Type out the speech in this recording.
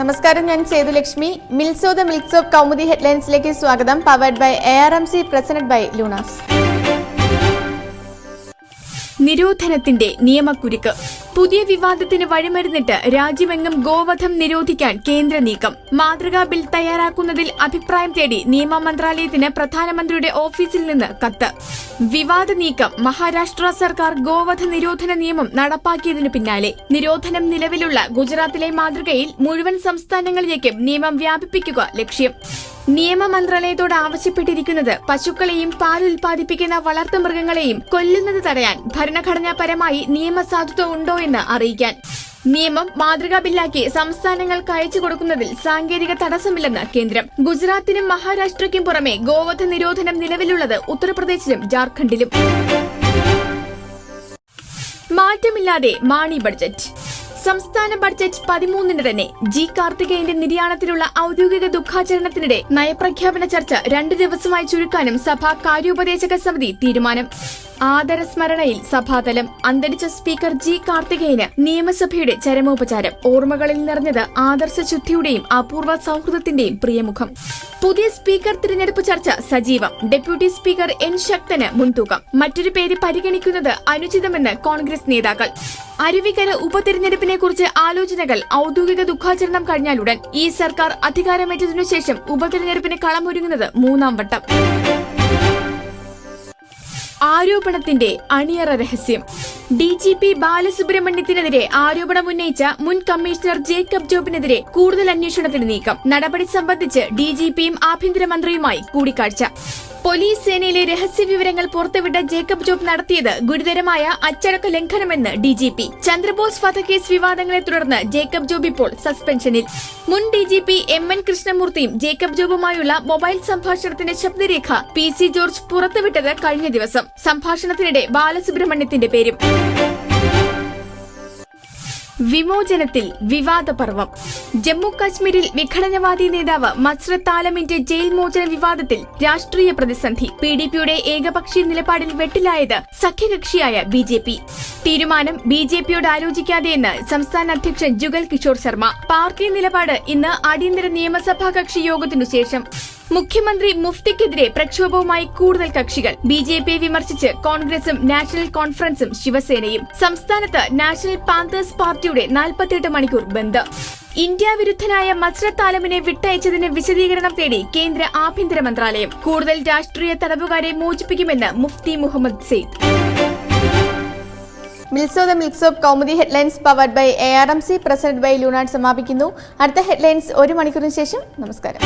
നമസ്കാരം ഞാൻ സേതുലക്ഷ്മി. മിൽസോ ദ മിൽക്സ് ഓഫ് കൗമുദി ഹെഡ്ലൈൻസിലേക്ക് സ്വാഗതം. Powered by A R M C presented by Luna's നിരോധനത്തിന്റെ നിയമക്കുരുക്ക്. പുതിയ വിവാദത്തിന് വഴിമരുന്നിട്ട് രാജ്യമെങ്ങും ഗോവധം നിരോധിക്കാൻ കേന്ദ്ര നീക്കം. മാതൃകാ ബിൽ തയ്യാറാക്കുന്നതിൽ അഭിപ്രായം തേടി നിയമ മന്ത്രാലയത്തിന് പ്രധാനമന്ത്രിയുടെ ഓഫീസിൽ നിന്ന് കത്ത്. വിവാദ നീക്കം മഹാരാഷ്ട്ര സർക്കാർ ഗോവധ നിരോധന നിയമം നടപ്പാക്കിയതിനു പിന്നാലെ. നിരോധനം നിലവിലുള്ള ഗുജറാത്തിലെ മാതൃകയിൽ മുഴുവൻ സംസ്ഥാനങ്ങളിലേക്കും നിയമം വ്യാപിപ്പിക്കുക ലക്ഷ്യം. നിയമ മന്ത്രാലയത്തോട് ആവശ്യപ്പെട്ടിരിക്കുന്നത് പശുക്കളെയും പാൽ ഉൽപ്പാദിപ്പിക്കുന്ന വളർത്തുമൃഗങ്ങളെയും കൊല്ലുന്നത് തടയാൻ ഭരണഘടനാപരമായി നിയമസാധുത്വം ഉണ്ടോ എന്ന് അറിയിക്കാൻ. നിയമം മാതൃകാ ബില്ലാക്കി സംസ്ഥാനങ്ങൾക്ക് അയച്ചു കൊടുക്കുന്നതിൽ സാങ്കേതിക തടസ്സമില്ലെന്ന് കേന്ദ്രം. ഗുജറാത്തിനും മഹാരാഷ്ട്രയ്ക്കും പുറമെ ഗോവധ നിരോധനം നിലവിലുള്ളത് ഉത്തർപ്രദേശിലും ജാർഖണ്ഡിലും. മാറ്റമില്ലാതെ മാണി ബഡ്ജറ്റ്. സംസ്ഥാന ബഡ്ജറ്റ് പതിമൂന്നിന് തന്നെ ജി കാർത്തികേയന്റെ നിര്യാണത്തിലുള്ള ഔദ്യോഗിക ദുഃഖാചരണത്തിനിടെ നയപ്രഖ്യാപന ചർച്ച രണ്ട് ദിവസമായി ചുരുക്കാനും സഭ കാര്യോപദേശക സമിതി തീരുമാനം. ആദരസ്മരണയിൽ സഭാതലം അന്തരിച്ച സ്പീക്കർ ജി കാർത്തികേയന് നിയമസഭയുടെ ചരമോപചാരം. ഓർമ്മകളിൽ നിറഞ്ഞത് ആദർശ ശുദ്ധിയുടെയും അപൂർവ സൗഹൃദത്തിന്റെയും പ്രിയമുഖം. പുതിയ സ്പീക്കർ തിരഞ്ഞെടുപ്പ് ചർച്ച സജീവം. ഡെപ്യൂട്ടി സ്പീക്കർ എൻ ശക്തന് മുൻതൂക്കം. മറ്റൊരു പേര് പരിഗണിക്കുന്നത് അനുചിതമെന്ന് കോൺഗ്രസ് നേതാക്കൾ. അരുവിക്കര ഉപതെരഞ്ഞെടുപ്പിനെ കുറിച്ച് ആലോചനകൾ ഔദ്യോഗിക ദുഃഖാചരണം കഴിഞ്ഞാലുടൻ ഈ സർക്കാർ അധികാരമേറ്റതിനു ശേഷം ഉപതെരഞ്ഞെടുപ്പിന് കളമൊരുങ്ങുന്നത് മൂന്നാം വട്ടം. ആരോപണത്തിന്റെ അണിയറ രഹസ്യം. ഡി ജി പി ബാലസുബ്രഹ്മണ്യത്തിനെതിരെ ആരോപണമുന്നയിച്ച മുൻ കമ്മീഷണർ ജേക്കബ് ജോബിനെതിരെ കൂടുതൽ അന്വേഷണത്തിന് നീക്കം. നടപടി സംബന്ധിച്ച് ഡി ജി പിയും ആഭ്യന്തരമന്ത്രിയുമായി കൂടിക്കാഴ്ച. പോലീസ് സേനയിലെ രഹസ്യ വിവരങ്ങൾ പുറത്തുവിട്ട ജേക്കബ് ജോബ് നടത്തിയത് ഗുരുതരമായ അച്ചടക്ക ലംഘനമെന്ന് ഡി ജി പി. ചന്ദ്രബോസ് വധക്കേസ് വിവാദങ്ങളെ തുടർന്ന് ജേക്കബ് ജോബ് ഇപ്പോൾ സസ്പെൻഷനിൽ. മുൻ D G P M N കൃഷ്ണമൂർത്തിയും Jacob ജോബുമായുള്ള മൊബൈൽ സംഭാഷണത്തിന്റെ ശബ്ദരേഖ പി സി ജോർജ് പുറത്തുവിട്ടത് കഴിഞ്ഞ ദിവസം. സംഭാഷണത്തിനിടെ ബാലസുബ്രഹ്മണ്യത്തിന്റെ പേരും. വിമോചനത്തിൽ വിവാദ പർവം ജമ്മു കാശ്മീരിൽ വിഘടനവാദി നേതാവ് മസ്രത് ആലമിന്റെ ജയിൽ മോചന വിവാദത്തിൽ രാഷ്ട്രീയ പ്രതിസന്ധി. പി ഡി പിയുടെ ഏകപക്ഷീയ നിലപാടിൽ വെട്ടിലായത് സഖ്യകക്ഷിയായ ബി ജെ പി. തീരുമാനം ബി ജെ പിയോട് ആലോചിക്കാതെയെന്ന് സംസ്ഥാന അധ്യക്ഷൻ ജുഗൽ കിഷോർ ശർമ്മ. പാർട്ടി നിലപാട് ഇന്ന് അടിയന്തര നിയമസഭാ കക്ഷി യോഗത്തിനു ശേഷം. മുഖ്യമന്ത്രി മുഫ്തിക്കെതിരെ പ്രക്ഷോഭവുമായി കൂടുതൽ കക്ഷികൾ. ബി ജെ പിയെ വിമർശിച്ച് കോൺഗ്രസും നാഷണൽ കോൺഫറൻസും ശിവസേനയും. സംസ്ഥാനത്ത് നാഷണൽ പാന്തേഴ്സ് പാർട്ടിയുടെ നാൽപ്പത്തിയെട്ട് മണിക്കൂർ ബന്ദ് ഇന്ത്യ വിരുദ്ധനായ മസ്രത്ത് ആലമിനെ വിട്ടയച്ചതിന് വിശദീകരണം തേടി കേന്ദ്ര ആഭ്യന്തര മന്ത്രാലയം. കൂടുതൽ രാഷ്ട്രീയ തടവുകാരെ മോചിപ്പിക്കുമെന്ന് Mufti Muhammad Sayeed. മിൽസോ the milks of Kaumudi headlines powered by A R M C present by ലൂണാഡ് സമാപിക്കുന്നു. അടുത്ത ഹെഡ്ലൈൻസ് ഒരു മണിക്കൂറിന് ശേഷം. നമസ്കാരം.